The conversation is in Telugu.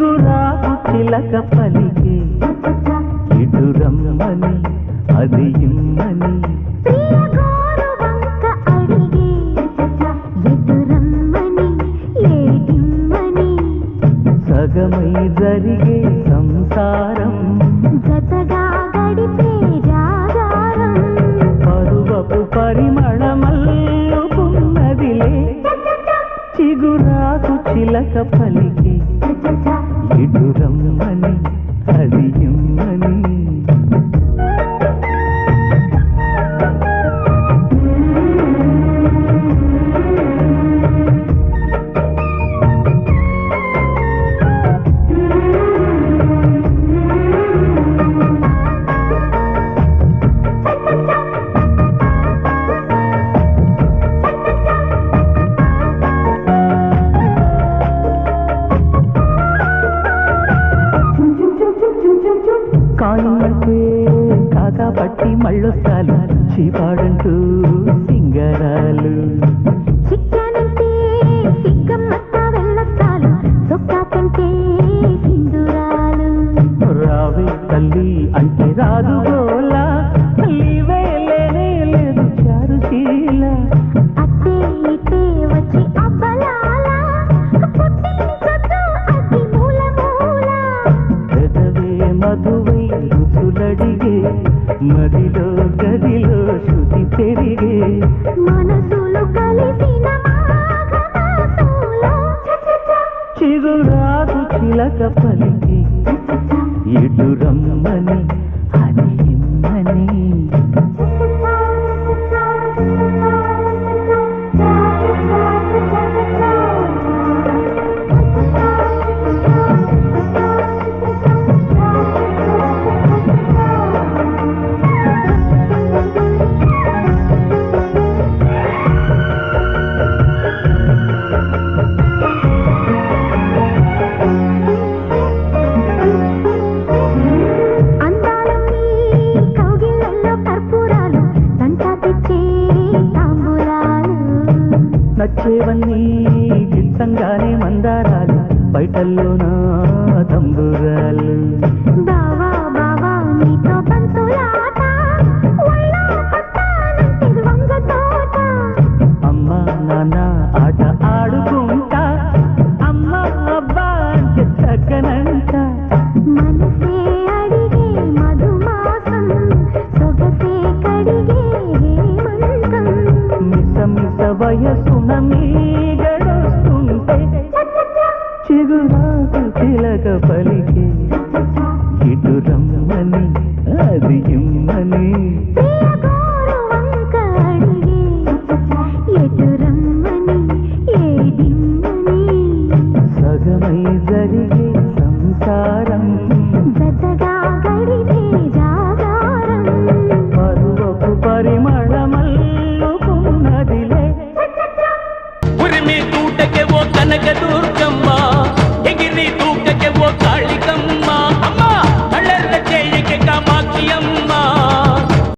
చిలక పలికే ఇటు రమ్మని అది ఇమ్మని. సగమై జరిగే సంసారం జతగా గడిపే చిలక పలికి. ఇటు రమ్మని అది ఇమ్మని కాయమంటే కాకా పట్టి మళ్ళొస్తాలు. చీపాడంటూ సింగరాలు. రావే తల్లి అంటే రాదు గోలా. లీవే లేనే లేదు చారు శీల అట్టే ఇట్టే వచ్చి అబ్బలాల. పుట్టించొద్దు అగ్గి మూల మూల పెదవే మధువై రుచులడిగే మదిలో గదిలో శృతి పెరిగే. మనసులు కలిసిన చిగురాకు చిలక పలికి. ఇటు రమ్మని వచ్చేవన్నీ దిట్టంగానే మందారాలు బయటల్లోనా తంబురాలు. బాబా చిగురాకు చిలక పలికి. ఇటు రమ్మని అది ఇమ్మని. సగమై జరిగే